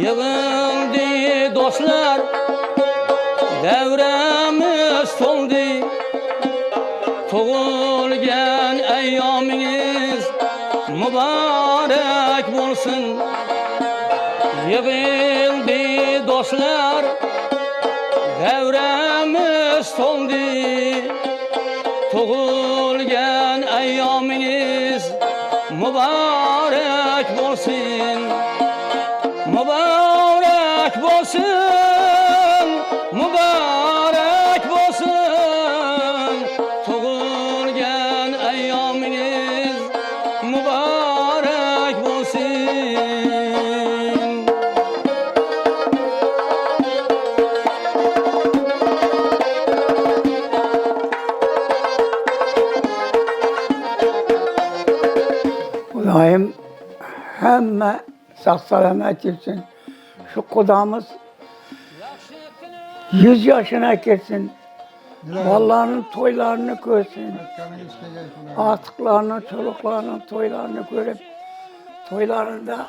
Yığıldı dostlar Devremiz soldu. Tug'ilgan ayyomingiz muborak bo'lsin Yig'ildi do'stlar Davramiz to'ldi Tug'ilgan ayyomingiz muborak bo'lsin sağ selamet etsin. Şu kudamız yüz yaşına girsin. Vallahi toylarını görsün. Artıklarını, çoluklarının toylarını görüp toylarında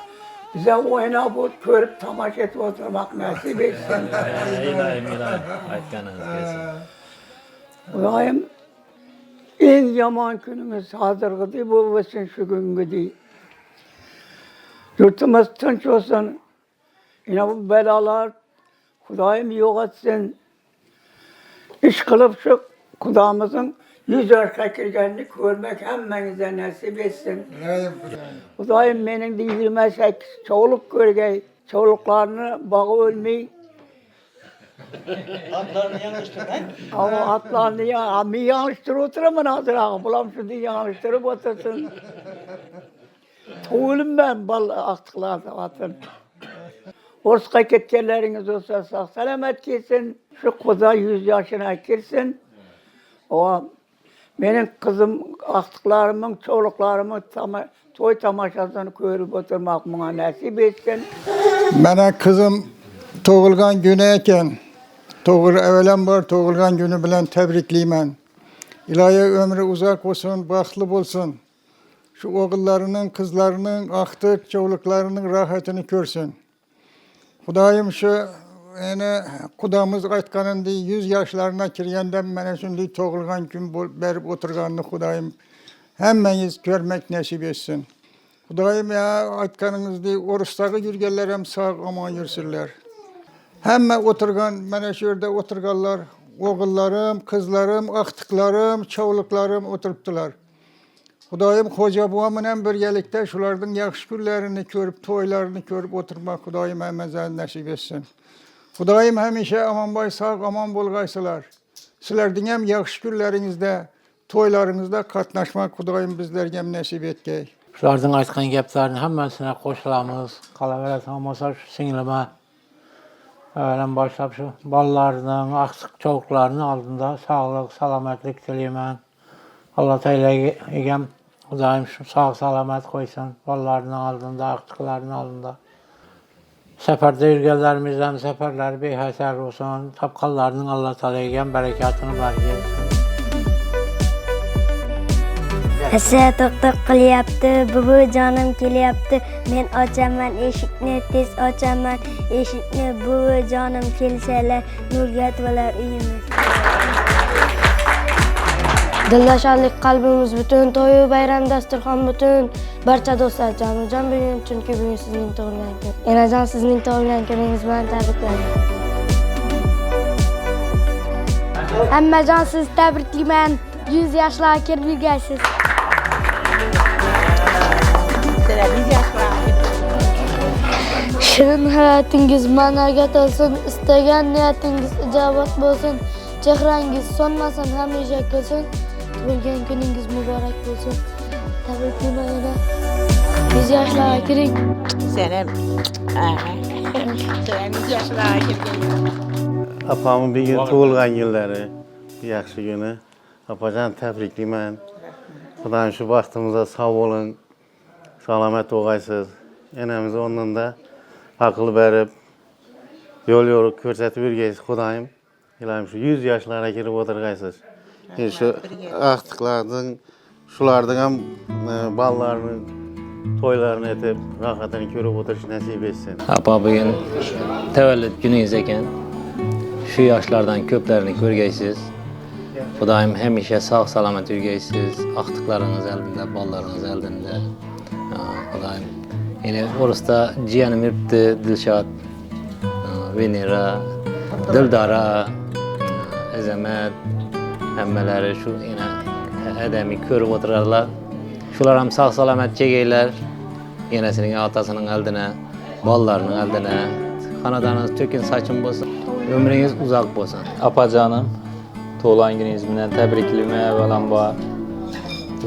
bize oynayıp görüp tamaşa edip oturmak nasip etsin. İlahi ilahi kelsin. Daim en yaman günümüz hazırgı değil, bu olsun şu günkü değil. Yurtumuz tinç olsun. Yine bu belalar Kudayım yok etsin. İş kılıp şu Kudamızın yüz girgenini görmek hemmenize nasip etsin. Kudayım benim de 28 çoluk görgey. Çoluklarını bağı ölmeyi ama atlarını ya, ami yanlıştır oturamın hazır ağa. Bulam şimdi yanlıştırıp otursun. Tuğulum ben bal aktıklarda atın. Orska ketkenleriniz olsa sağ selamet gitsin. Şu kuda yüz yaşına girsin. O benim kızım aktıklarımın, çoluklarımın tama, toy tamaşasını görüp oturmak bana nasip etsin. Mene kızım doğulgan günü eken, doğul evvelen var doğulgan günü bilen tebrikliymen. İlahi ömrü uzak olsun, baklı olsun. Şu oğullarının, kızlarının, aktık çoluklarının rahatını görsün. Kudayım şu yani kudamız aytkanındı yüz yaşlarına kirgenden mene şimdi doğulgan gün berip oturganını kudayım hemmeniz görmek nasip etsin. Kudayım ya aytkanınızdı oruçtagı yürgenler hem sağ aman yürüsünler. Hemme oturgan, mene şurada oturganlar, oğullarım, kızlarım, aktıklarım, çavluklarım oturuptular. Kudayım hoca buamın birgelikte şulardan yakış günlerini görüp, toylarını görüp oturmak Kudayım hemmezen nasip etsin. Kudayım hemişe aman bay sağ aman bolgaysılar. Sizlerden hem yakış günlerinizde, toylarınızda katnaşmak Kudayım bizlerge hem nasip etkey. Şulardan aytgan geplerini hemmesine koşulamız. Kalaveret olmasa şu singlime. Öğlen başlap şu ballarının, aksık çoluklarının aldında sağlık, salametlik dileymen. Allah Teala egem daim sağ salamet koysun. Ballarının aldında, aksıklarının aldında. Seferde yürgenlerimizden seferler bir haser olsun. Tapkallarının Allah Teala egem berekatını var gelsin. Asa to'xtab qilyapti, buvi jonim kelyapti. Men ochaman eshikni, tez ochaman eshikni. Buvi jonim kelsalar, nurga to'lar uyimiz. Dilda shodlik qalbimiz butun, to'yu bayram dasturxon butun. Barcha do'stlar jonajon bugun chunki bugun sizning tug'ilgan kun. Enajon sizning tug'ilgan kuningiz bilan tabriklayman. Hammajon sizni tabriklayman. 100 yoshlarga kirib yurgansiz. Shirin hayotingiz ma'noga to'lsin, istagan niyatingiz ijobat bo'lsin, chehrangiz so'nmasin, hamisha kulsin. Tug'ilgan kuningiz muborak bo'lsin. Tabriklayman yana. 100 yoshlarga kiring. Senem. Senem yüz yaşına girdim. Apamın bir gün tuğulgan günleri, bir yaxşı günü. Apacan təbrikliyəm. Xudan şu vaxtımıza sağ olun, salamet olgaysız. Enemize ondan da akıl verip, yol yorup görsətib yürgeysiz Xudayım. İlahim şu 100 yaşlara girip oturgaysız. Şu aktıklardan, şulardan hem e, ballarını, toylarını etip, rahatını görüp oturuş nasip etsin. Apa bugün təvəllüd gününüz ekan. Şu yaşlardan köplərini görgəysiniz. Xudaim həmişə sağ salamat yürgəysiniz. Axtıqlarınız əlində, ballarınız əlində. Ha, Xudaim. Yəni orada ciğənim irpdi, Dilşad, Venera, Dildara, Əzəmət, həmmələri şu yenə ədəmi görüb oturarlar. Şular ham sağ salamat çəkəylər. Yenesinin atasının eldine, ballarının eldine, kanadanız tökün saçın bolsun, ömrünüz uzak bolsun. Apacanım, Toğlan gününüz bilen təbrikliyimə əvvələn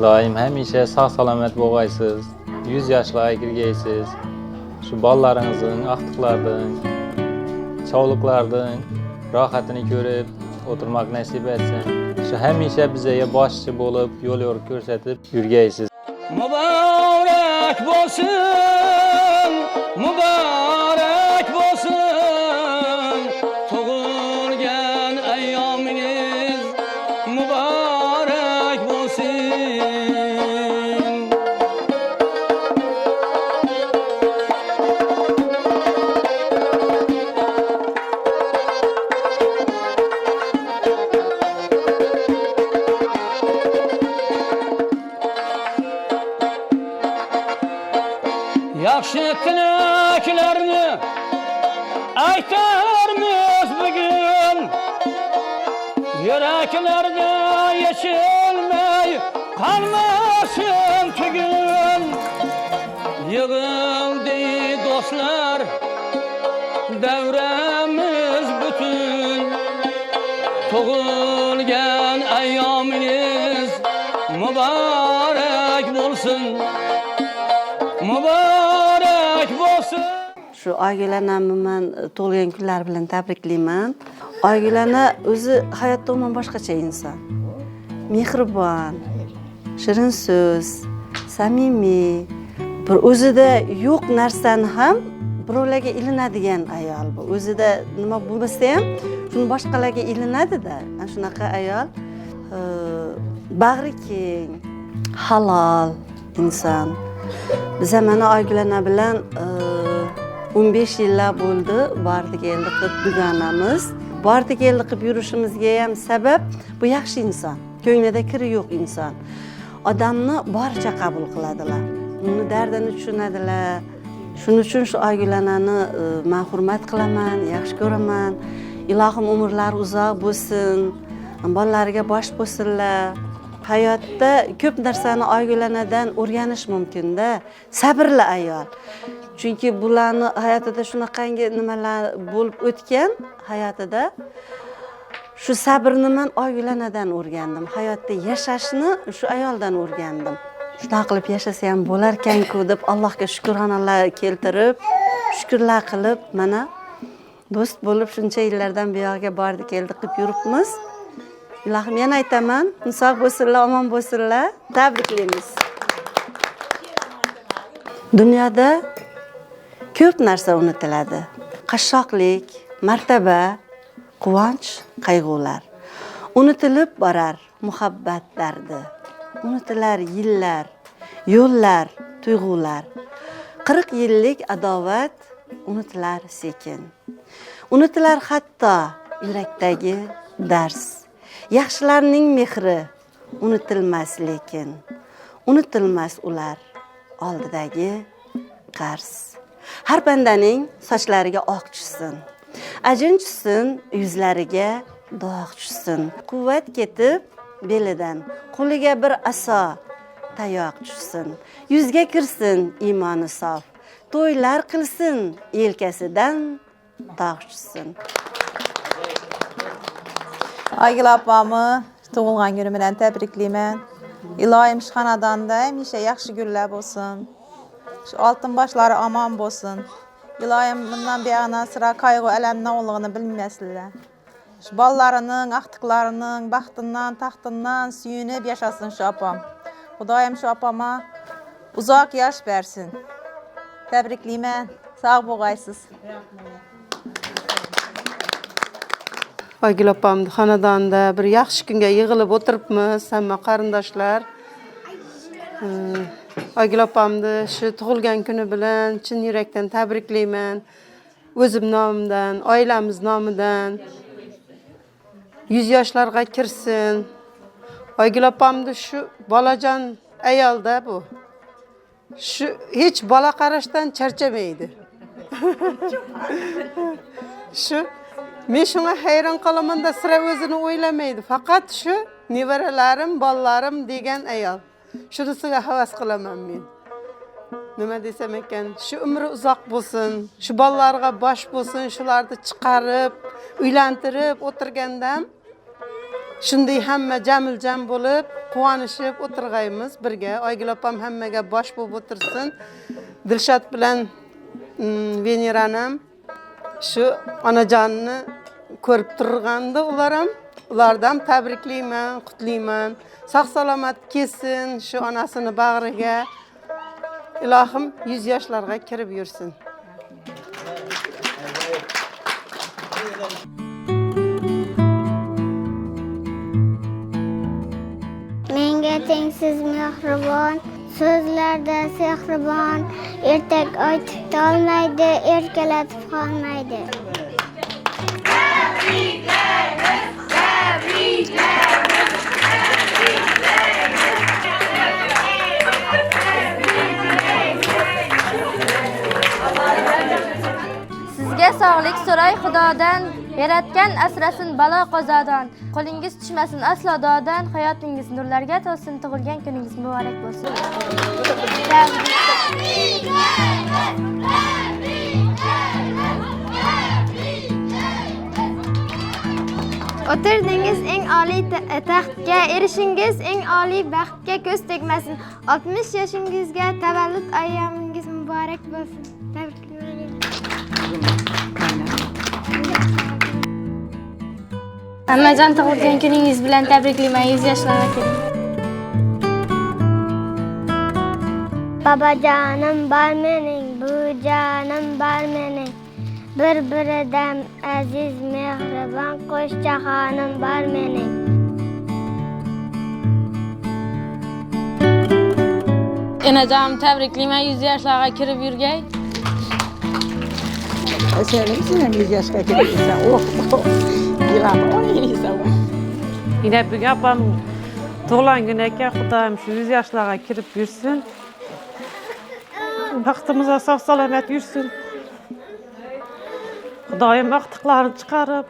Daim həmişə sağ salamat boğaysız, 100 yaşlara girgəysiz. Şu ballarınızın, axtıqlardan, çavluqlardan rahatını görüb oturmaq nəsib etsin. Həmişə bizə başçı olub, yol yor göstərib yürgəysiz. Mübarek olsun, tileklerini aytarmız bugün Yüreklerde yeşilmey kalmasın tügün. Yığıldı dostlar devremiz bütün. Tuğulgen eyyaminiz mübarek olsun. Mübarek muborak bo'lsin. Shu oilanamni man tug'ilgan kunlari bilan tabriklayman oilani o'zi hayotda umuman boshqacha inson. Mehribon shirin so'z samimiy bir o'zida yo'q narsani ham birovlarga ilinadigan ayol bu. O'zida nima bo'lmasa ham shuni boshqalarga ilinadida. Ana shunaqa ayol e, bag'ri keng halol inson. Biza mana oygulana bilan e, o'n besh yillar bo'ldi. Bordi keldi qilib dugonamiz. Bordi keldi qilib yurishimizga ham sabab bu yaxshi inson. Ko'nglida kiri yo'q inson. Odamni boricha qabul qiladilar. Uni dardini tushunadilar. Shuning uchun shu oygulanani onani e, man hurmat qilaman yaxshi ko'raman. Ilohim umrlari uzoq bo'lsin. Bolalariga bosh bo'lsinlar hayotda ko'p narsani oygulanadan o'rganish mumkinda sabrli ayol. Chunki bularni hayotida shunaqangi nimalar bo'lib o'tgan hayotida shu sabrni man oygulanadan o'rgandim. Hayotda yashashni shu ayoldan o'rgandim. Shunaqa qilib yashasa ham bo'larkanku deb allohga shukronalar keltirib shukurlar qilib mana do'st bo'lib shuncha yillardan buyog'iga bordi keldi qilib yuribmiz ilohim yana aytaman sog' bo'lsinlar omon bo'lsinlar. Tabriklaymiz. Dunyoda ko'p narsa unutiladi. Qashshoqlik martaba quvonch qayg'ular. Unutilib borar muhabbat dardi unutilar yillar yo'llar tuyg'ular. Qirq yillik adovat unutilar sekin. Unutilar hatto yurakdagi dars. Yaxshilarning mehri unutilmas lekin unutilmas ular oldidagi qarz. Har bandaning sochlariga oq tushsin ajin tushsin yuzlariga dog' tushsin quvvat ketib belidan qo'liga bir aso tayoq tushsin yuzga kirsin iymoni sof to'ylar qilsin yelkasidan tog' tushsin Aygül abamı doğulğan günü bilen təbrikliyəm. İlahim şu xanadanda həmişə yaxşı günlər olsun. Şu altın başları aman olsun. İlahim bundan bir ana sıra qayğı ələm nə olduğunu bilməsinlər. Şu ballarının, axtıqlarının, baxtından, taxtından süyünüb yaşasın şu apam. Xudayım şu apama uzaq yaş versin. Təbrikliyəm. Sağ boğaysız. Aygül opamni xonadonida bir yaxshi kunga yig'ilib o'tiribmiz hamma qarindoshlar. Hmm, Aygül apamdı şu tug'ilgan kuni bilan chin yurakdan tabriklayman. O'zim nomidan, oilamiz nomidan. 100 yoshlarga kirsin. Aygül apamdı şu bolajon ayolda bu. Şu hiç bola qarashdan charchamaydi. shu men shunga hayron qolamanda sira o'zini o'ylamaydi faqat shu nevaralarim bolalarim degan ayol shunisiga havas qilaman men nima desam ekan shu umri uzoq bo'lsin shu bolalarga bosh bo'lsin shularni chiqarib uylantirib o'tirgandam shunday hamma jamiljam bo'lib quvonishib o'tirg'aymiz birga oygul opam hammaga bosh bo'lib o'tirsin dilshod bilan veneranam shu onajonini ko'rib turgandi ular ham. Ulardan tabriklayman qutlayman. Sog' salomat kelsin shu onasini bag'riga. Ilohim yuz yoshlarga kirib yursin. Menga tengsiz mehribon, so'zlarda sehribon, ertak aytib tolmaydi, erkalatib qolmaydi. Sizga sog'lik so'ray Xudodan, yaratgan asrasin balo qozodan. Qo'lingiz tushmasin aslo dodan, hayotingiz nurlarga to'lsin, tug'ilgan kuningiz muborak bo'lsin. O'tirdingiz eng oliy taxtga, erishingiz eng oliy baxtga ko'z tegmasin. 60 yoshingizga tavallud ayyomingiz muborak bo'lsin. Hammajon tug'ilgan kuningiz bilan tabriklayman. 100 yoshlarga kiring. Babajonim bor mening, buvijonim bor mening. Bir-biridan aziz, mehribon qo'sh jahonim bor mening. Enajon tabriklayman. 100 yoshlarga kirib yurgay. Yine bir yapam kun ekan xudoyim shu yuz yoshlarga kirib yursin baxtimizga sog' salomat yursin xudoyim aqtiqlarini chiqarib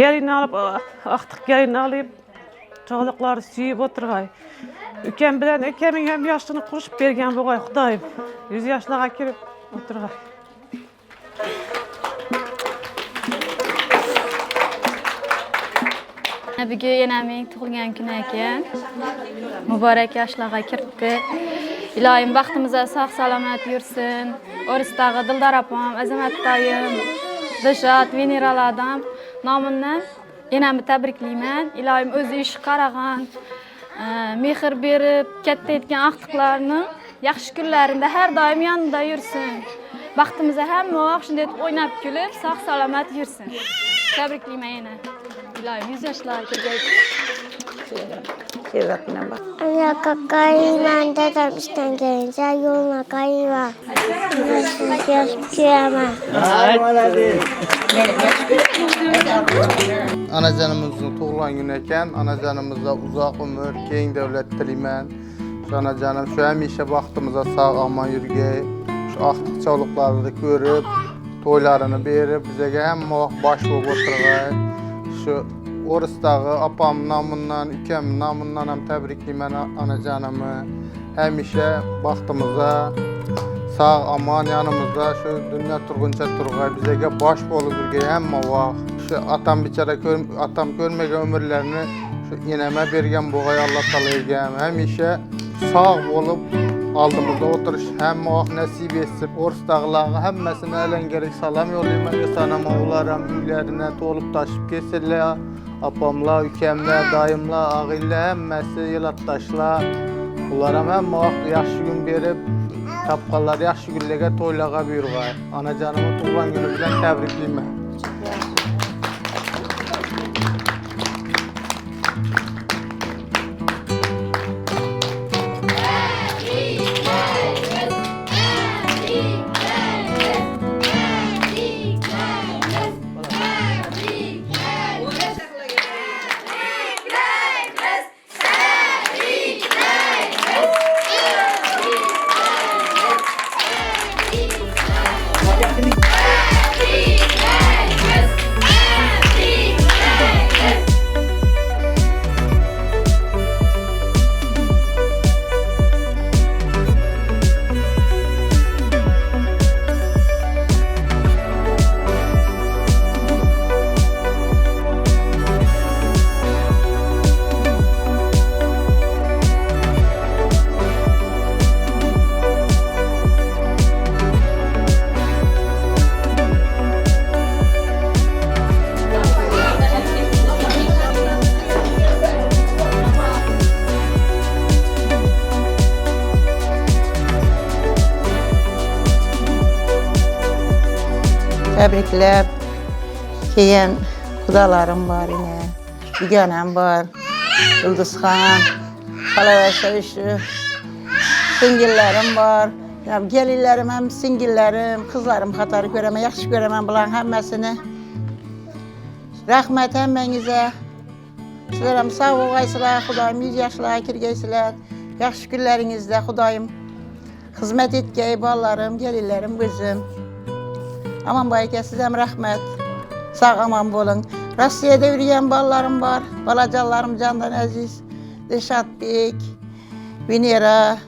gelin olib aqtiq gelin olib chog'liqlari suyib o'tirg'ay ukam bilan akamning ham yoshini qo'shib bergan bo'lg'ay xudoyim yuz yoshlarga kirib o'tirg'ay Bugun yana mening tug'ilgan kun ekan. Muborak yoshlarga kiribdi. Iloyim baxtimizga sog' salomat yursin. O'risdagi Dildor opam, Azamat dayim, Dilshod, Veneralardan nomidan enamni tabriklayman. Iloyim o'zi ish qaragan, e, mehr berib, katta etgan aqtiqlarni yaxshi kunlarida har doim yonida yursin. Baxtimizga hamma vaqt shunday o'ynab kulib, sog' salomat yursin. Tabriklayman yana. Iloyim 100 yoshlarga kirgay. Ana kakayman dadam ishdan kelince yo'lma kayva. Yosh kuyaman. Anacanımızın tug'ilgan kuni ekan, anacanımıza uzoq umr, keng davlat tilayman. Shu anacanim shu hamisha baxtimizga sog' omon yurgay. Shu aqtiqcholiqlarni ko'rib, to'ylarini berib, bizga hamma vaqt bosh bo'lib o'tirg'ay. Shu O'risdagi opam nomidan, ukam nomidan ham tabriklayman anacanimni. Hamisha baxtimizga sog' omon yonimizda shu dunyo turguncha turg'ay bizga bosh bo'lib yurgay hamma vaqt shu otam bechora ko'r- otam ko'rmagan umrlarini shu enama bergan bo'g'ay alloh taologa ham hamisha sog' bo'lib oldimizda o'tirish hamma vaqt nasib etsin o'risdagilarga hammasini alangarik salom yo'llayman esanama ular ham uylarine to'lib toshib kelsinlar opamlar ukamlar dayimlar og'iylar hammasi ylatdoshlar ular ham hamma vaqt yaxshi kun berib topganlar yaxshi kunlarga to'ylarga buyurg'ay onajonimni tug'ilgan kuni bilan tabriklayman təbrikləyib. Keyin xudalarım var yine. Biganəm var. Yıldız xan, xalavə söyüşü, singillerim var. Ya gelinlerim hem singillerim, kızlarım qatarı görəmə, yaxşı görəmən bulan həmməsini. Rəhmət həmmənizə. Sizlərəm sağ olgaysılar, Xudayım 100 yaşlara kirgeysilər. Yaxşı günlərinizdə Xudayım xizmət etgəy ballarım, gelinlerim, qızım. Aman bayke sizəm rəhmət. Sağ aman bolun. Rusiyada yürüyen ballarım var. Balacalarım candan əziz. Dilşat Bek, Venera,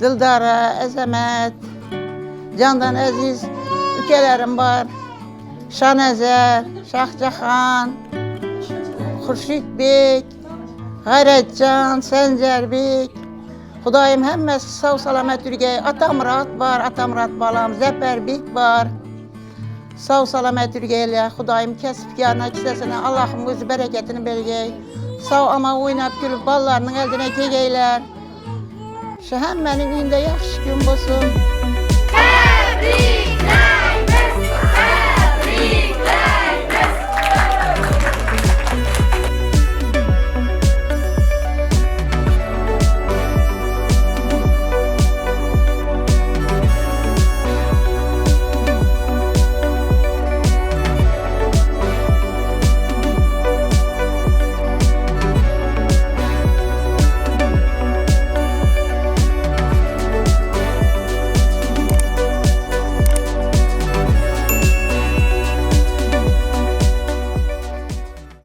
Dildara, Əzəmət, candan əziz ülkələrim var. Şanəzər, Şahcaxan, Xurşid Bek, Qayrətcan, Səncər Bek. Xudayım həmməsi sağ salamat ürgəy. Atam Murat var, Atam Murat balam, Zəfər Bek var. Sağ salamat ürgəylə, Xudayım kəsbkarına, kisəsinə, Allahım özü bərəkətini vergəy. Sağ ama oynab gülüb ballarının əldinə kegəylər. Şu həmmənin iyində yaxşı gün olsun. Təbriklər!